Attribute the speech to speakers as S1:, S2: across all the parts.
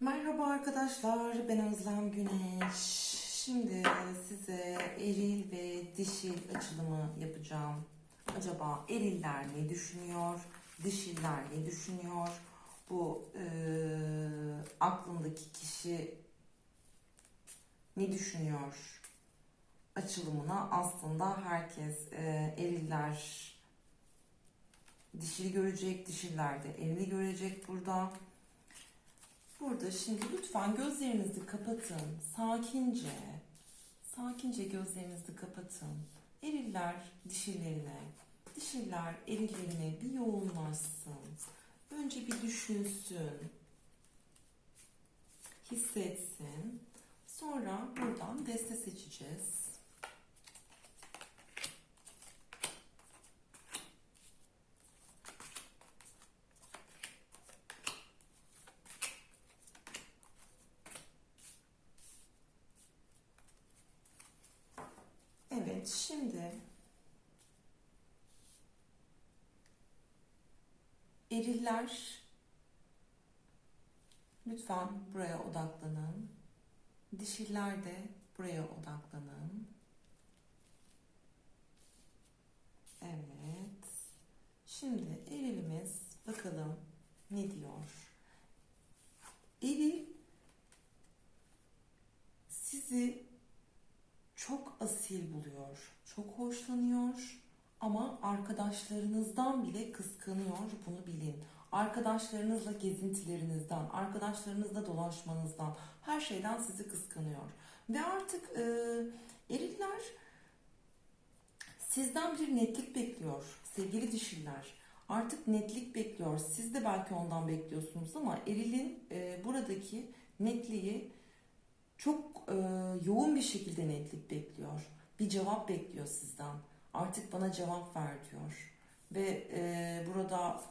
S1: Merhaba arkadaşlar, ben Özlem Güneş. Şimdi size eril ve dişil açılımı yapacağım. Acaba eriller ne düşünüyor, dişiller ne düşünüyor? Bu e, aklındaki kişi ne düşünüyor? Açılımına aslında herkes e, eriller dişili görecek, dişiller de erili görecek burada. Burada şimdi lütfen gözlerinizi kapatın. Sakince, sakince gözlerinizi kapatın. Eriller dişillerine, dişiller erillerine bir yoğunlaşsın. Önce bir düşünsün, hissetsin. Sonra buradan deste seçeceğiz. Şimdi eriller lütfen buraya odaklanın. Dişiller de buraya odaklanın. Evet. Şimdi erilimiz bakalım ne diyor. Eril sizi çok asil buluyor, çok hoşlanıyor ama arkadaşlarınızdan bile kıskanıyor bunu bilin. Arkadaşlarınızla gezintilerinizden, arkadaşlarınızla dolaşmanızdan, her şeyden sizi kıskanıyor. Ve artık e, eriller sizden bir netlik bekliyor sevgili dişiller. Artık netlik bekliyor. Siz de belki ondan bekliyorsunuz ama erilin e, buradaki netliği çok e, yoğun bir şekilde netlik bekliyor. Bir cevap bekliyor sizden. Artık bana cevap ver diyor. Ve e, burada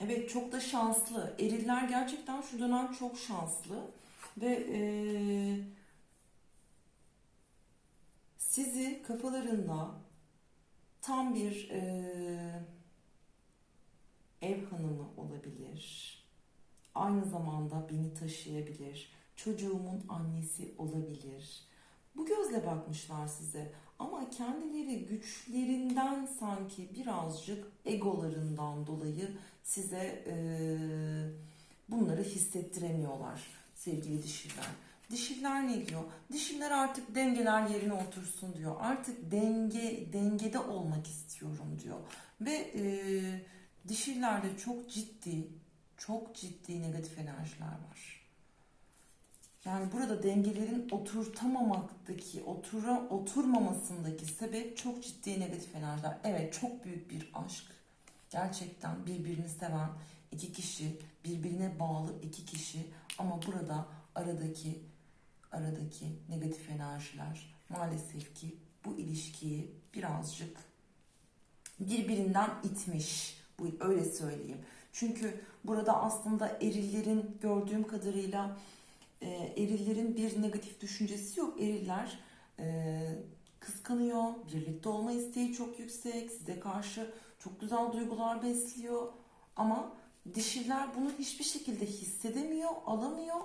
S1: evet çok da şanslı. Eriller gerçekten şu dönem çok şanslı. Ve e, sizi kafalarında tam bir e, ev hanımı olabilir aynı zamanda beni taşıyabilir, çocuğumun annesi olabilir. Bu gözle bakmışlar size ama kendileri güçlerinden sanki birazcık egolarından dolayı size e, bunları hissettiremiyorlar sevgili dişiler. Dişiller ne diyor? Dişiller artık dengeler yerine otursun diyor. Artık denge dengede olmak istiyorum diyor. Ve e, dişillerde çok ciddi çok ciddi negatif enerjiler var. Yani burada dengelerin oturtamamaktaki, otura, oturmamasındaki sebep çok ciddi negatif enerjiler. Evet çok büyük bir aşk. Gerçekten birbirini seven iki kişi, birbirine bağlı iki kişi ama burada aradaki aradaki negatif enerjiler maalesef ki bu ilişkiyi birazcık birbirinden itmiş. Bu öyle söyleyeyim. Çünkü burada aslında erillerin gördüğüm kadarıyla e, erillerin bir negatif düşüncesi yok. Eriller e, kıskanıyor, birlikte olma isteği çok yüksek, size karşı çok güzel duygular besliyor. Ama dişiler bunu hiçbir şekilde hissedemiyor, alamıyor.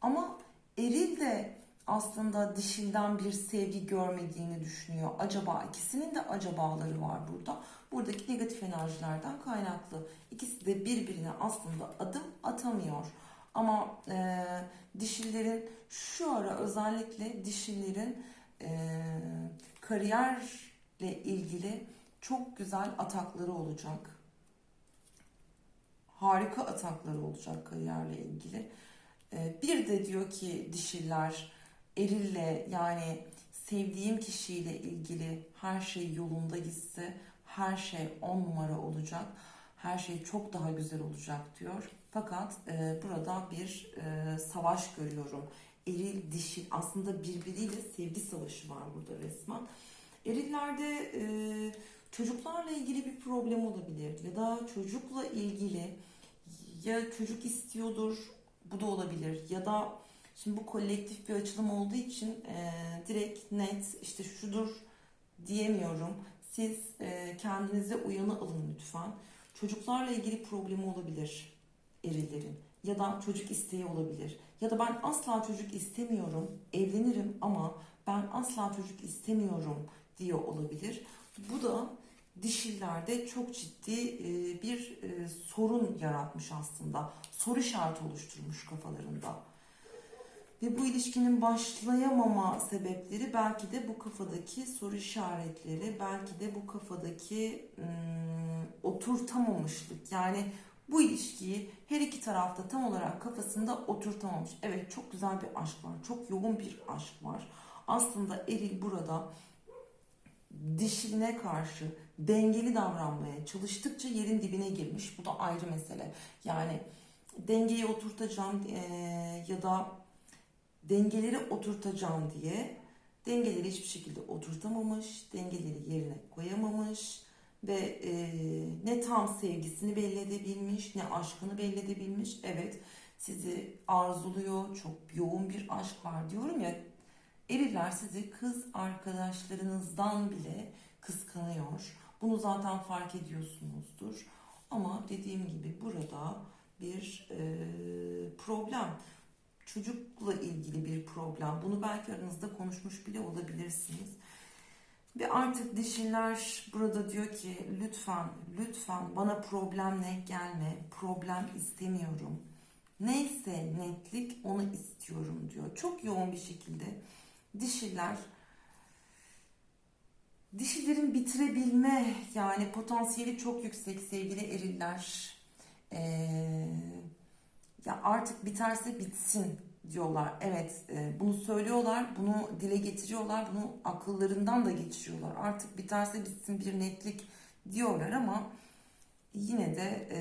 S1: Ama eril de aslında dişinden bir sevgi görmediğini düşünüyor. Acaba ikisinin de acabaları var burada. Buradaki negatif enerjilerden kaynaklı. İkisi de birbirine aslında adım atamıyor. Ama e, dişillerin şu ara özellikle dişillerin e, kariyerle ilgili çok güzel atakları olacak. Harika atakları olacak kariyerle ilgili. E, bir de diyor ki dişiller erille yani sevdiğim kişiyle ilgili her şey yolunda gitse her şey on numara olacak. Her şey çok daha güzel olacak diyor. Fakat e, burada bir e, savaş görüyorum. Eril dişil aslında birbiriyle sevgi savaşı var burada resmen. Erillerde e, çocuklarla ilgili bir problem olabilir ya da çocukla ilgili ya çocuk istiyordur bu da olabilir ya da Şimdi bu kolektif bir açılım olduğu için e, direkt net işte şudur diyemiyorum. Siz e, kendinize uyanı alın lütfen. Çocuklarla ilgili problemi olabilir erillerin ya da çocuk isteği olabilir. Ya da ben asla çocuk istemiyorum, evlenirim ama ben asla çocuk istemiyorum diyor olabilir. Bu da dişillerde çok ciddi e, bir e, sorun yaratmış aslında. Soru işareti oluşturmuş kafalarında. Ve bu ilişkinin başlayamama sebepleri belki de bu kafadaki soru işaretleri, belki de bu kafadaki ım, oturtamamışlık. Yani bu ilişkiyi her iki tarafta tam olarak kafasında oturtamamış. Evet çok güzel bir aşk var, çok yoğun bir aşk var. Aslında eril burada dişiline karşı dengeli davranmaya çalıştıkça yerin dibine girmiş. Bu da ayrı mesele. Yani dengeyi oturtacağım eee, ya da dengeleri oturtacağım diye dengeleri hiçbir şekilde oturtamamış, dengeleri yerine koyamamış ve eee, ne tam sevgisini belli edebilmiş, ne aşkını belli edebilmiş. Evet, sizi arzuluyor, çok yoğun bir aşk var diyorum ya. Eriller sizi kız arkadaşlarınızdan bile kıskanıyor. Bunu zaten fark ediyorsunuzdur. Ama dediğim gibi burada bir eee, problem çocukla ilgili bir problem. Bunu belki aranızda konuşmuş bile olabilirsiniz. Ve artık dişiler burada diyor ki lütfen lütfen bana problemle gelme. Problem istemiyorum. Neyse netlik onu istiyorum diyor. Çok yoğun bir şekilde dişiler dişilerin bitirebilme yani potansiyeli çok yüksek sevgili eriller. Ee, ya artık biterse bitsin diyorlar. Evet e, bunu söylüyorlar, bunu dile getiriyorlar, bunu akıllarından da geçiriyorlar. Artık biterse bitsin bir netlik diyorlar ama yine de e,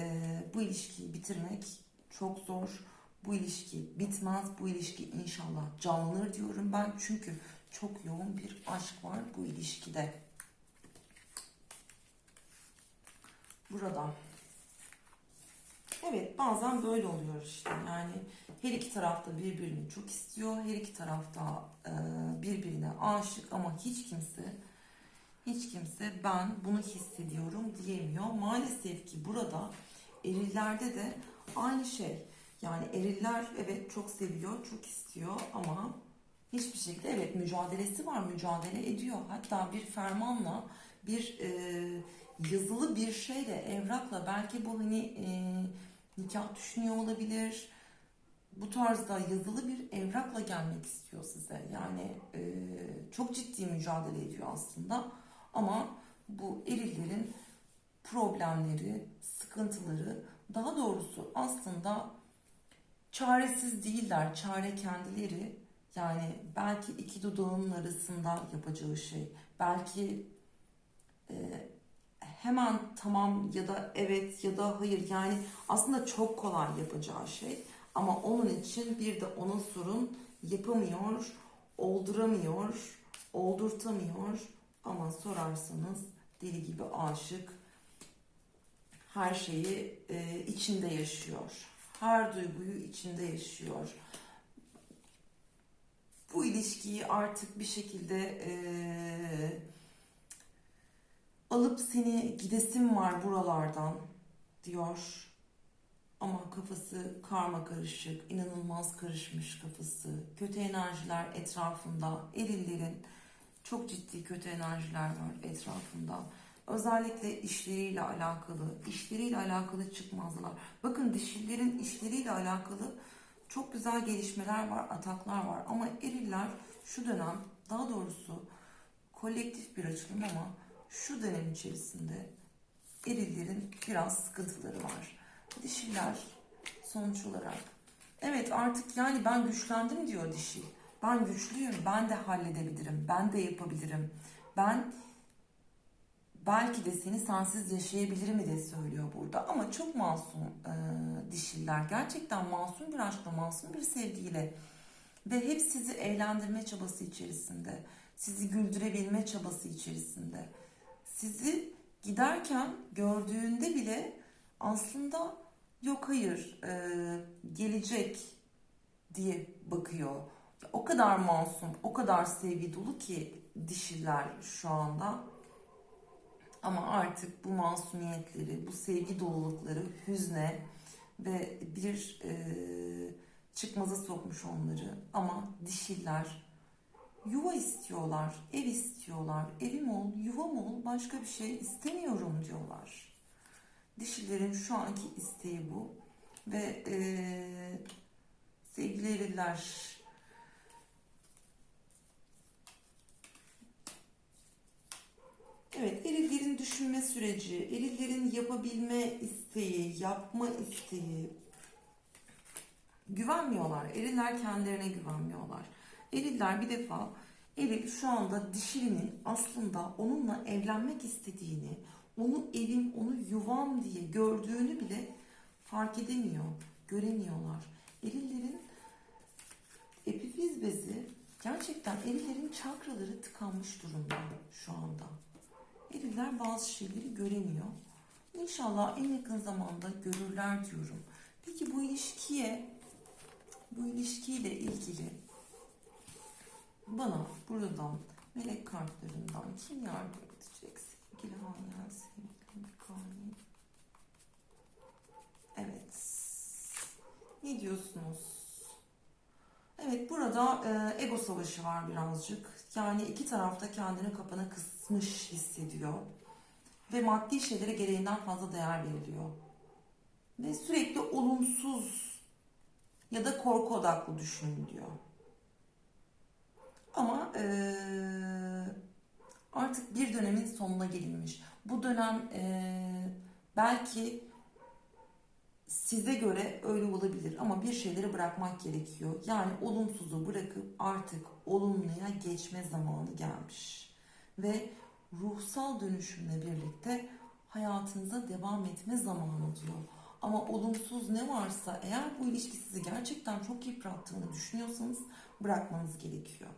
S1: bu ilişkiyi bitirmek çok zor. Bu ilişki bitmez, bu ilişki inşallah canlanır diyorum ben. Çünkü çok yoğun bir aşk var bu ilişkide. Burada. Evet bazen böyle oluyor işte. Yani her iki tarafta birbirini çok istiyor her iki tarafta e, birbirine aşık ama hiç kimse hiç kimse ben bunu hissediyorum diyemiyor. Maalesef ki burada erillerde de aynı şey. Yani eriller evet çok seviyor çok istiyor ama hiçbir şekilde evet mücadelesi var mücadele ediyor. Hatta bir fermanla bir e, yazılı bir şeyle evrakla belki bu hani e, nikah düşünüyor olabilir. Bu tarzda yazılı bir evrakla gelmek istiyor size. Yani e, çok ciddi mücadele ediyor aslında. Ama bu erillerin problemleri, sıkıntıları daha doğrusu aslında çaresiz değiller. Çare kendileri. Yani belki iki dudağının arasında yapacağı şey. Belki e, hemen tamam ya da evet ya da hayır yani aslında çok kolay yapacağı şey ama onun için bir de ona sorun yapamıyor, olduramıyor, oldurtamıyor ama sorarsanız deli gibi aşık her şeyi e, içinde yaşıyor. Her duyguyu içinde yaşıyor. Bu ilişkiyi artık bir şekilde e, alıp seni gidesim var buralardan diyor. Ama kafası karma karışık, inanılmaz karışmış kafası. Kötü enerjiler etrafında, erillerin çok ciddi kötü enerjiler var etrafında. Özellikle işleriyle alakalı, işleriyle alakalı çıkmazlar. Bakın dişillerin işleriyle alakalı çok güzel gelişmeler var, ataklar var. Ama eriller şu dönem, daha doğrusu kolektif bir açılım ama şu dönem içerisinde erillerin biraz sıkıntıları var. Dişiler sonuç olarak evet artık yani ben güçlendim diyor dişi. Ben güçlüyüm, ben de halledebilirim, ben de yapabilirim. Ben belki de seni sensiz yaşayabilirim diye söylüyor burada. Ama çok masum e, dişiler. Gerçekten masum bir aşkla, masum bir sevgiyle ve hep sizi eğlendirme çabası içerisinde, sizi güldürebilme çabası içerisinde sizi giderken gördüğünde bile aslında yok hayır e, gelecek diye bakıyor. O kadar masum, o kadar sevgi dolu ki dişiler şu anda. Ama artık bu masumiyetleri, bu sevgi dolulukları hüzne ve bir e, çıkmaza sokmuş onları. Ama dişiller yuva istiyorlar, ev istiyorlar. Evim ol, yuvam ol, başka bir şey istemiyorum diyorlar. Dişilerin şu anki isteği bu. Ve e, sevgili eriller, Evet, erillerin düşünme süreci, erillerin yapabilme isteği, yapma isteği. Güvenmiyorlar. Eriller kendilerine güvenmiyorlar. Eriller bir defa eril şu anda dişilinin aslında onunla evlenmek istediğini, onu evim, onu yuvam diye gördüğünü bile fark edemiyor, göremiyorlar. Erillerin epifiz bezi gerçekten erillerin çakraları tıkanmış durumda şu anda. Eriller bazı şeyleri göremiyor. İnşallah en yakın zamanda görürler diyorum. Peki bu ilişkiye, bu ilişkiyle ilgili bana buradan melek kartlarından kim yardım edecek sevgili Hanyal, sevgili Mikail? Evet. Ne diyorsunuz? Evet burada e, ego savaşı var birazcık. Yani iki tarafta kendini kapana kısmış hissediyor. Ve maddi şeylere gereğinden fazla değer veriliyor. Ve sürekli olumsuz ya da korku odaklı düşünülüyor. Ama e, artık bir dönemin sonuna gelinmiş. Bu dönem e, belki size göre öyle olabilir ama bir şeyleri bırakmak gerekiyor. Yani olumsuzu bırakıp artık olumluya geçme zamanı gelmiş. Ve ruhsal dönüşümle birlikte hayatınıza devam etme zamanı diyor. Ama olumsuz ne varsa eğer bu ilişki sizi gerçekten çok yıprattığını düşünüyorsanız bırakmanız gerekiyor.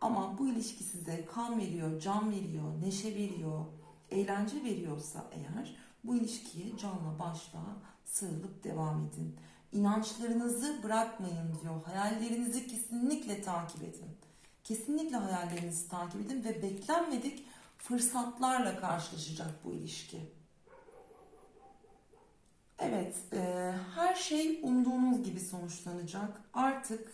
S1: Ama bu ilişki size kan veriyor, can veriyor, neşe veriyor, eğlence veriyorsa eğer bu ilişkiye canla başla sarılıp devam edin. İnançlarınızı bırakmayın diyor. Hayallerinizi kesinlikle takip edin. Kesinlikle hayallerinizi takip edin ve beklenmedik fırsatlarla karşılaşacak bu ilişki. Evet, e, her şey umduğunuz gibi sonuçlanacak. Artık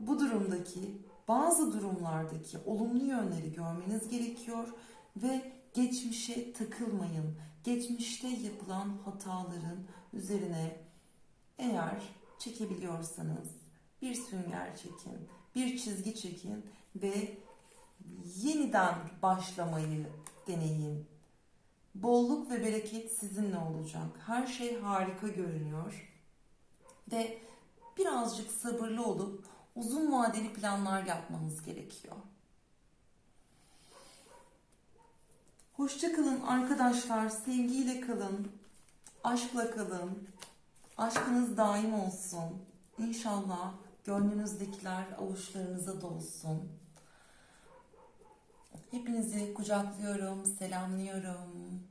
S1: bu durumdaki bazı durumlardaki olumlu yönleri görmeniz gerekiyor ve geçmişe takılmayın. Geçmişte yapılan hataların üzerine eğer çekebiliyorsanız bir sünger çekin, bir çizgi çekin ve yeniden başlamayı deneyin. Bolluk ve bereket sizinle olacak. Her şey harika görünüyor. Ve birazcık sabırlı olup uzun vadeli planlar yapmanız gerekiyor. Hoşça kalın arkadaşlar. Sevgiyle kalın. Aşkla kalın. Aşkınız daim olsun. İnşallah gönlünüzdekiler avuçlarınıza dolsun. Hepinizi kucaklıyorum, selamlıyorum.